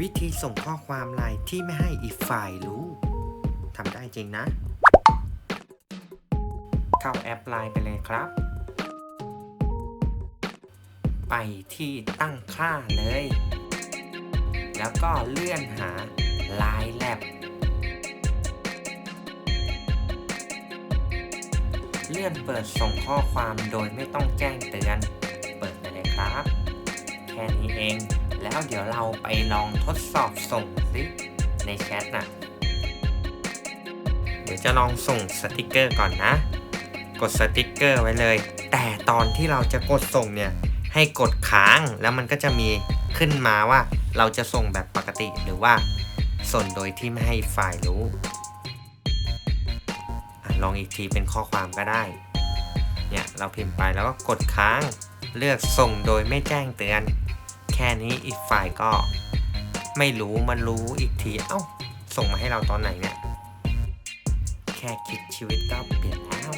วิธีส่งข้อความไลน์ที่ไม่ให้อีกฝ่ายรู้ทำได้จริงนะ เข้าแอปไลน์ไปเลยครับ ไปที่ตั้งค่าเลย แล้วก็เลื่อนหา Line Lab เลื่อนเปิดส่งข้อความโดยไม่ต้องแจ้งเตือน เปิดไปเลยครับ แค่นี้เอง แล้วเดี๋ยวเราไปลองทดสอบส่งซิในแชทนะเดี๋ยวจะลองส่งสติกเกอร์ก่อนนะ กดสติกเกอร์ไว้เลย แต่ตอนที่เราจะกดส่งเนี่ย ให้กดค้างแล้วมันก็จะมีขึ้นมาว่าเราจะส่งแบบปกติหรือว่าส่งโดยที่ไม่ให้ฝ่ายรู้ลองอีกทีเป็นข้อความก็ได้ เนี่ย เราพิมพ์ไปแล้วก็กดค้าง เลือกส่งโดยไม่แจ้งเตือน แค่นี้อีกฝ่ายก็ไม่รู้มันรู้อีกที เอ้า ส่งมาให้เราตอนไหนเนี่ย แค่คิดชีวิตก็เปลี่ยนแล้ว